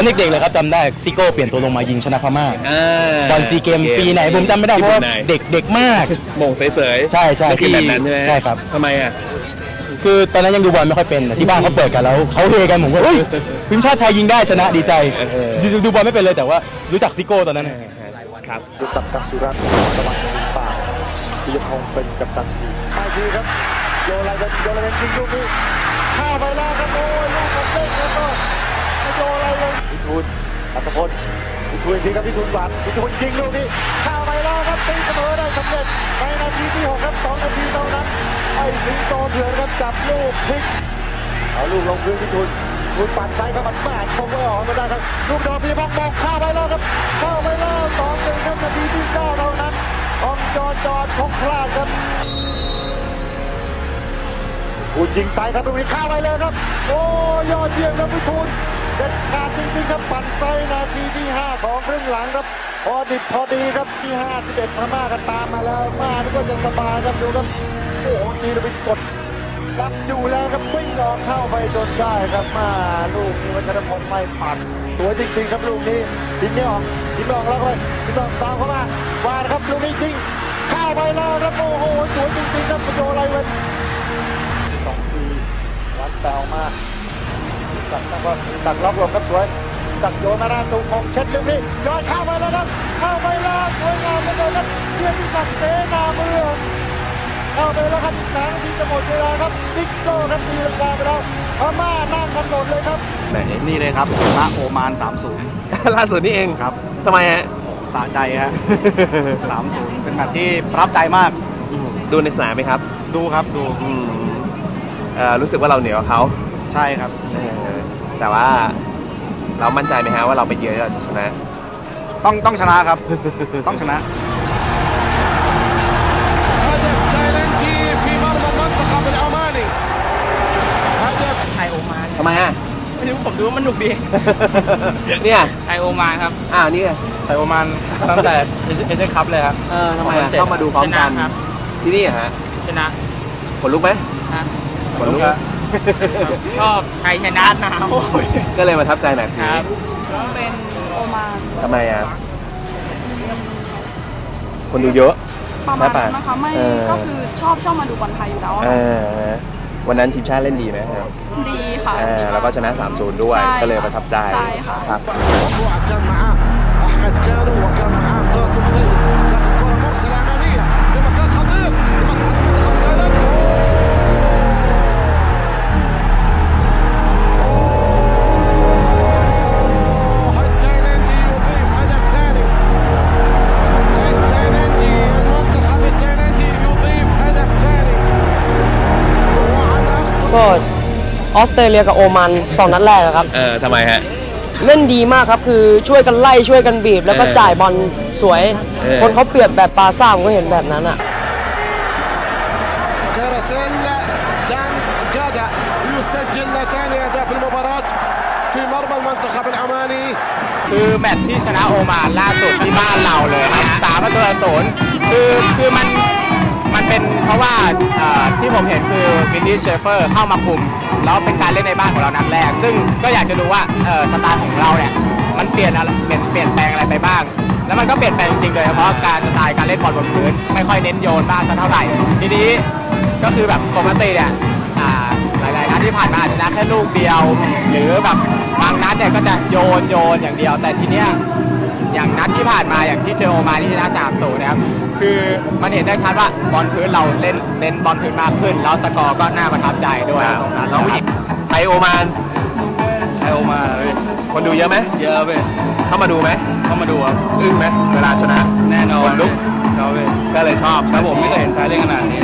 อนเด็กๆเลยครับจำได้ซิโก้เปลี่ยนตัวลงมายิงชนะพม่าอ่าบอลซีเกมปีไหนผมจำไม่ได้เพราะว่าญี่ปุ่นไหนเด็กเด็กมาก โมงเสยๆใช่ใช่มันคือที่แบบนั้นใช่ไหมใช่ครับ ทำไมอะ คือตอนนั้นยังดูบอลไม่ค่อยเป็นแต่ที่บ้านเขาเปิดกันแล้วเขาเฮกันผมก็เฮ้ยทีมชาติไทยยิงได้ชนะดีใจเออ ดูดูบอลไม่เป็นเลยแต่ว่ารู้จักซิโก้ตอนนั้นน่ะ ครับ ดูกับตันสุรัตน์สวัสดิ์สิงห์ป่าที่ยังคงเป็นกัปตันทีมมาทีครับ โยอะไรกันโยอะไรกันยิงลูกนี้ข้าวไปแล้วครับโอ้ยลูกกับเต้นแล้วก็ โยอะไรเลยพิทูลอัตพลพิทูลอีกทีครับพิทูลหวานพิทูลยิงลูกนี้ข้าวไปแล้วครับตีเสมอได้สำเร็จในนาทีที่หกครับสองนาทีเท่านั้นไอ้สิงโตเถื่อนครับจับลูกพลิกเอาลูกลงพื้นพิทูลทุนปั่นซ้ายครับมันแม่ชงไว้ออกมาได้ครับลูกโดนพีมองมองเข้าไปแล้วครับเข้าไปแล้วสองหนึ่งครับนาทีที่เก้าเท่านั้นองจอจอดคงพลาดครับคุณยิงซ้ายครับลูกนี้เข้าไปเลยครับ โอ้ยอดเยี่ยมครับพิทูล เด็ดขาดจริงๆครับปั่นไซนาทีที่ห้าของครึ่งหลังครับ พอดิบพอดีครับที่ห้าสิบเอ็ดพม่าก็ตามมาแล้วมานี่ก็จะสบายครับดูครับโอ้โหทีเราไปกดรับอยู่แล้วครับวิ่งออกเข้าไปจนได้ครับมาลูกนี้วัชรพลไม่ปัดสวยจริงๆครับลูกนี้ยิงไม่ออกยิงไม่ออกแล้วเลยยิงไม่ออกตามเข้ามาวาดครับลูกนี้ยิงเข้าไปแล้วครับโอ้โหสวยจริงๆครับประโยชน์อะไรเว้ยสองทีวัดแปลมา ตัดแล้วก็ตัดล็อกลงครับสวยตัดโยนมาหน้าตูคงเช็ดลูกนี้ย้อนเข้าไปแล้วครับเข้าไปแล้วสวยงามเหลยครับเพื่อนที่สักเสนาเมืองเข้าไปแล้วครับอีกสามนาทีจะหมดเวลาครับซิกโก้ครับตีลังกาไปแล้วพม่านั่งกันหมดเลยครับไหนนี่เลยครับชนะโอมาน3-0ล่าสุดนี่เองครับทำไมฮะสะใจฮะ3-0เป็นแมตช์ที่ประทับใจมากดูในสนามไหมครับ ดูครับดูอืมเอ่อรู้สึกว่าเราเหนือกว่าเขาใช่ครับเออ แต่ว่าเรามั่นใจไหมฮะว่าเราไปเยือนเราจะชนะ ต้องต้องชนะครับ ต้องชนะ هدف تايلندي في مرمى المنتخب العماني هدف ไทยโอมาน ทำไมฮะ ไม่รู้ผมดูว่ามันหนุกดี เนี่ย ไทยโอมานครับ อ่านี่ไง ไทยโอมานตั้งแต่เอเชียนคัพเลยครับ เออทำไมอ่ะ 2007 ต้องมาดูพร้อ ช ม นะ กัน ครับ ที่นี่อะฮะ ชนะ ขนลุกไหม นะ ขนลุก ชอบไทยชนะหนาว ก็เลยมาทับใจแบบ ค นี้ รับ เป็นโอมาน ทำไมอ่ะ คนดูเยอะ ประมาณ ใช่ปะ นั้นนะคะไม่ เออ ก็คือชอบชอบมาดูบอลไทยอยู่แล้วอะ เออวันนั้นทีมชาติเล่นดีไหมครับ ดีค่ะ เออ ดีมา แล้วก็ชนะ 3-0 ด้วย ใช่ ก็เลยประทับใจ ใช่ค่ะ ครับ الموضوع كان معاه احمد كانو وكان ออสเตรเลียกับโอมันสองนัดแรกอะครับ เออทำไมฮะ เล่นดีมากครับ คือช่วยกันไล่ช่วยกันบีบ แล้วก็ เออ จ่ายบอลสวย เออ คนเขาเปรียบแบบปาซ่าผมก็เห็นแบบนั้นอ่ะ كراسيل دان جادا يسجل ثاني اهداف المباراة في مرمى المنتخب العماني คือแมตช์ที่ชนะโอมานล่าสุดที่บ้านเราเลยครับสามประตูต่อศูนย์คือคือมันมัน เป็นเพราะว่าที่ผมเห็นคือวินดี้เชฟเฟอร์เข้ามาคุม แล้วเป็นการเล่นในบ้านของเรานัดแรก ซึ่งก็อยากจะดูว่าสไตล์ของเราเนี่ยมันเปลี่ยนอะไรเปลี่ยนเปลี่ยนแปลงอะไรไปบ้าง แล้วมันก็เปลี่ยนแปลงจริงๆโดยเฉพาะการสไตล์การเล่นบอลบนพื้นไม่ค่อยเน้นโยนบ้างสักเท่าไหร่ ทีนี้ก็คือแบบปกติเนี่ยหลายๆนัดที่ผ่านมาอาจจะชนะแค่ลูกเดียว หรือแบบบางนัดเนี่ยก็จะโยนโยนอย่างเดียว แต่ทีเนี้ยานมาอย่างที่เจอโอมาที่ชนะ3 0นะครับ คือมันเห็นได้ชัดว่าบอลพื้นเราเล่นเน้นบอลพื้นมากขึ้น แล้วสกอร์ก็น่าประทับใจด้วยตรงนั้นน้องผู้หญิงไทยโอมานไทยโอมานคนดูเยอะไหมเยอะเว้ยเข้ามาดูไหมเข้ามาดูครับอึ้งไหมเวลาชนะแน่นอนขนลุกเขาเว้ยก็เลยชอบครับผมไม่เคยเห็นไทยเล่นขนาดนี้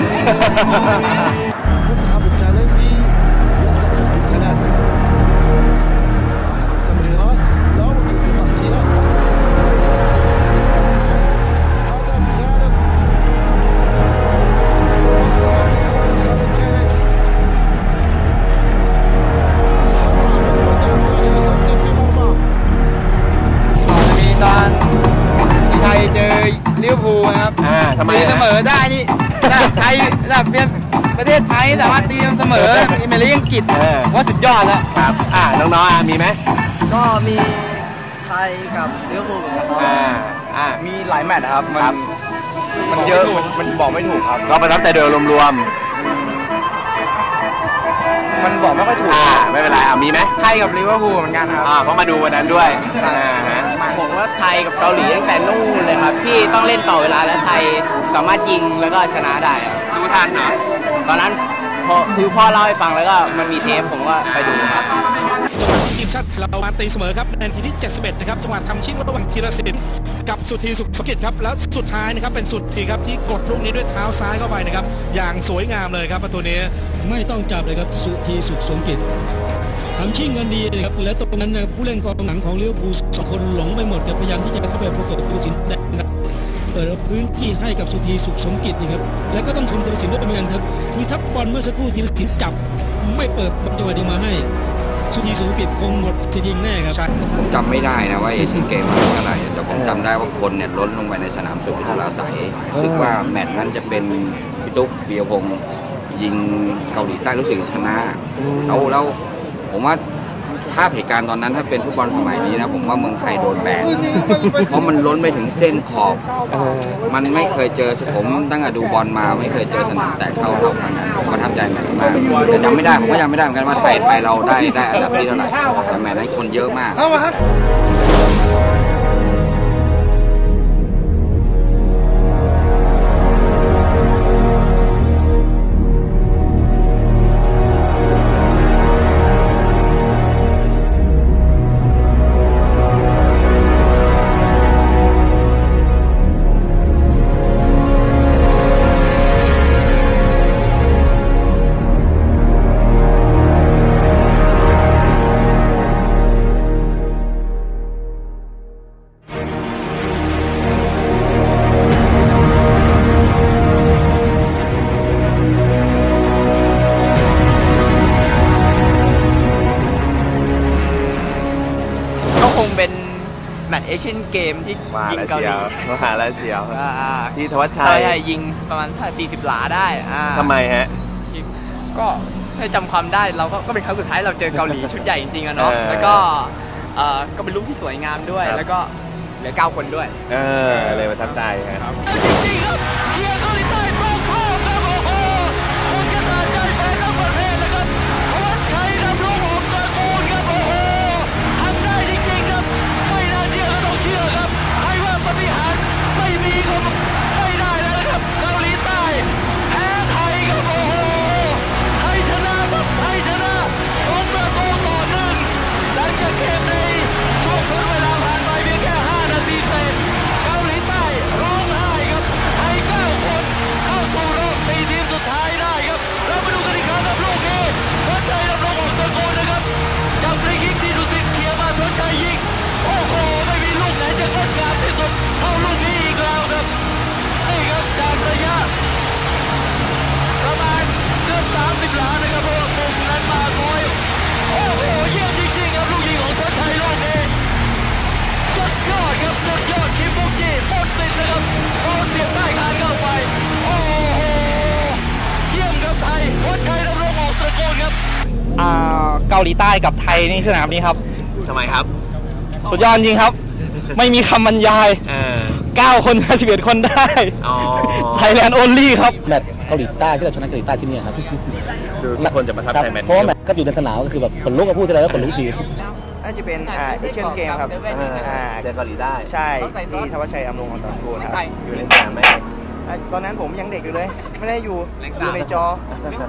ครับอ่าทำไมตีฮะเสมอได้นี่ระดับไทยระดับประเทศไทยสามารถตีเสมออิมเมลีอังกฤษเออว่าสุดยอดแล้วครับอ่าน้องๆอะมีไหมก็มีไทยกับลิเวอร์พูลเหมือนกันอ่าอ่ามีหลายแมตช์นะครับมันครับมันเยอะมันมันบอกไม่ถูกครับก็ประทับใจโดยรวม มันบอกไม่ค่อยถูๆกอ่าไม่เป็นไรอะมีไหมไทยกับลิเวอร์พูลเหมือนกันครับอ่าเพราะมาดูวันนั้นด้วยอ่าฮะผมว่าไทยกับเกาหลีตั้งแต่นู่นเลยครับ ที่ต้องเล่นต่อเวลาและไทยสามารถยิงแล้วก็ชนะได้ครับดูทันเหรอตอนนั้นพอคือพ่อเล่าให้ฟังแล้วก็มันมีเทปผมก็ไปดูครับ จังหวะทีมชาติเรามาตีเสมอครับในนาทีที่ 71 นะครับจังหวะทำชิงระหว่างธีรศิลป์กับสุธีสุขสมกิจครับแล้วสุดท้ายนะครับเป็นสุธีครับที่กดลูกนี้ด้วยเท้าซ้ายเข้าไปนะครับอย่างสวยงามเลยครับประตูนี้ไม่ต้องจับเลยครับสุธีสุขสมกิจทำชิ่งกันดีเลยครับและตรงนั้นนะผู้เล่นกองหลังของลิเวอร์พูลสองคนหลงไปหมดครับพยายามที่จะเข้าไปประกบตัวสินแดงเปิดพื้นที่ให้กับสุธีสุขสมกิจนะครับ แล้วก็ต้องชมธีรศิลป์ด้วยเหมือนกันครับ คือทับบอลเมื่อสักครู่ธีรศิลป์จับไม่เปิดบอลจังหวะเดียวมาให้ สุธีสุขสมกิจคมหมดจะยิงแน่ครับผมจำไม่ได้นะว่าเอเชียนเกมมันเท่าไหร่แต่ผมจำได้ว่าคนเนี่ยล้นลงไปในสนามสุพิชลาใสยซึ่งว่าแมตช์นั้นจะเป็นพี่ตุ๊กเบียร์พงยิงเกาหลีใต้รู้สึกชนะแล้วแล้วผมว่า ถ้าเหตุการณ์ตอนนั้นถ้าเป็นฟุตบอลสมัยนี้นะผมว่าเมืองไทยโดนแบนเพราะมันล้นไปถึงเส้นขอบ มันไม่เคยเจอผมตั้งแต่ดูบอลมาไม่เคยเจอสนามแตกเท่าเท่าครั้งนั้นผมประทับใจแมตช์นี้มากแต่จำไม่ได้ผมก็จำไม่ได้เหมือนกันว่าไทยไทยเราได้ได้อันดับที่เท่าไหร่แต่แมตช์นั้นคนเยอะมาก คงเป็นแมตช์เอเชียนเกมที่มายิงแล้วเกาหเชียลีวมาแล้วเชียวอ่าที่ธวัชใช่ชัยใช่ยิงประมาณ40 หลาได้อ่าทำไมฮะ ก็ให้จำความได้เราก็ก็เป็นครั้งสุดท้ายเราเจอเกาหลี ชุดใหญ่จริงๆอะเนาะเออแล้วก็เอ่อก็เป็นลูกที่สวยงามด้วย ครับ แล้วก็เหลือเก้าคนด้วย เออเลยประทับใจฮะอ่าาหลีใต้กับไทยนี่สนามนี้ครับ ทำไมครับ สุดยอดจริงครับ ไม่มีคำบรรยาย เออ 9 คน 51 คนได้อ๋อ ไทยแลนด์โอลี่ครับ แมตช์เกาหลีใต้ที่เราชนะเกาหลีใต้ที่เนี่ยครับดูทุกคนจะประทับใจแมตช์เพราะนี้ว่าแมตช์ก็อยู่ในสนามก็คือแบบขนลุกกับพูดอะไรก็ขนลุกทีน่าจะเป็นอ่าเอเชียนเกมครับอ่าเจอเกาหลีได้ใช่ที่ธวัชชัยอำนงของตอนกูลครับ อยู่ในสนามไหมอ่า ตอนนั้นผมยังเด็กอยู่เลย ไม่ได้อยู่อยู่ในจอ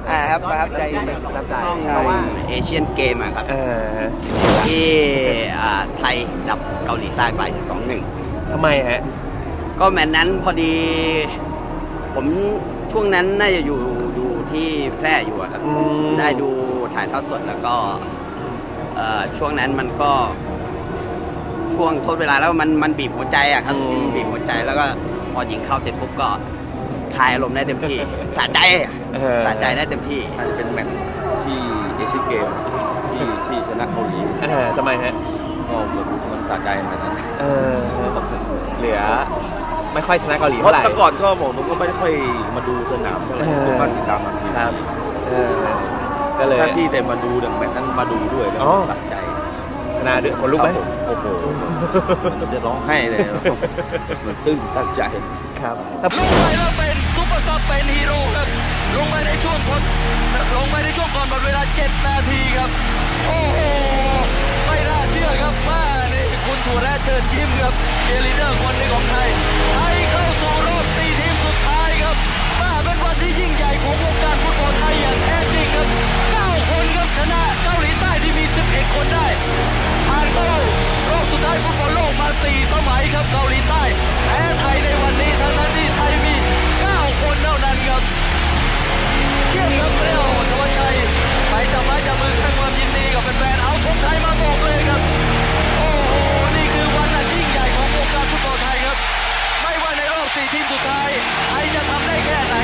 อ่าครับประทับใจจริงประทับใจใช่เพราะว่าเอเชียนเกมอะครับเออที่อ่าไทยดับเกาหลีใต้ไป2-1ทำไมฮะก็แมตช์นั้นพอดี ผมช่วงนั้นน่าจะอยู่อยู่ที่แพร่อยู่อะครับอืมได้ดูถ่ายทอดสดแล้วก็เอ่อช่วงนั้นมันก็ช่วงทดเวลาแล้วมันมันบีบหัวใจอะครับอืมบีบหัวใจแล้วก็พ อยิงเข้าเสร็จปุ๊บก็คลายอารมณ์ได้เต็มที่สะใจอะเออ สะใจได้เต็มที่ อาจจะเป็นแมตช์ที่เอเชียนเกมที่ที่ชนะเกาหลีเออทำไมฮะก็มันสะใจเหมือนกันเออเหลือไม่ค่อยชนะเกาหลีเพเท่าราะไหร่ แต่ก่อนก็ผมก็ไม่ค่อยมาดูสนามเท่าไหร่เออ ผมก็ติดตามบางทีครับเออก็เลย ถ้าที่แต่มาดูเนี่ยแมตช์นั้นมาดูด้วยแล้วอ๋อ สะใจ ชนะด้วยคนลุกไหมโอ้โหมันจะร้องไห้เลยมันตื้นตันใจครับลงไปแล้วเป็นซุปเปอร์ซับเป็นฮีโร่ครับลงไปในช่วงคนลงไปในช่วงก่อนหมดเวลา 7 นาทีครับ โอ้โหไม่น่าเชื่อครับว่านี่คุณถั่วแระเชิญยิ้มครับเชียร์ลีดเดอร์คนหนึ่งของไทยไทยเข้าสู่รอบ4ทีมสุดท้ายครับมาเป็นวันที่ยิ่งใหญ่ของวงการฟุตบอลไทยอย่างแท้จริงครับ9คนครับชนะเกาหลีใต้ที่มี ยครับเกาหลีใต้แพ้ไทยในวันนี้ทั้งนั้นที่ไทยมี 9 คนเท่านั้นครับเยี่ยมครับเรียวธวัชชัยไปจับไม้จับมือแสดงความยินดีกับแฟนๆเอาธงไทยมาบอกเลยครับ โอ้โหนี่คือวันอันยิ่งใหญ่ของวงการฟุตบอลไทยครับ ไม่ว่าในรอบ 4 ทีมสุดท้ายไทยจะทำได้แค่ไหน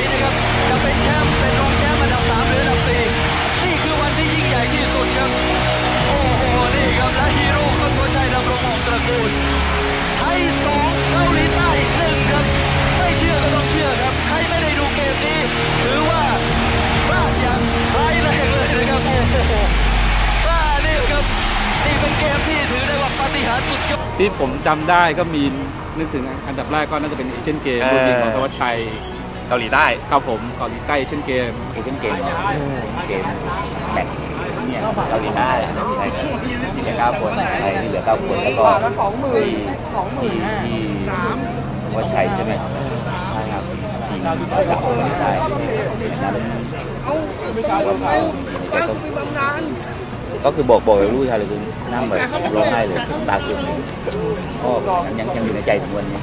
ที่ผมจำได้ก็มีนึกถึงอันดับแรกก็น่าจะเป็นเอเชียนเกมเออรุ่นยิงของธวัชชัยเกาหลีใต้ครับผมเกาหลีใต้เอเชียนเกมเอเชียนเกมเกมแมตช์เนี่ยเกาหลีใต้ไทยที่เหลือเก้าคนไทยที่เหลือเก้าคนแล้วก็ที่ที่ที่วัดชัยใช่ไหมใช่ครับทีมจากเกาหลีใต้ก็ ก็คือบอกบอกลูกชายเลยคือน้ำแบบร้องไห้เลยตาซึมก็ยังยังอยู่ในใจถึงวันนี้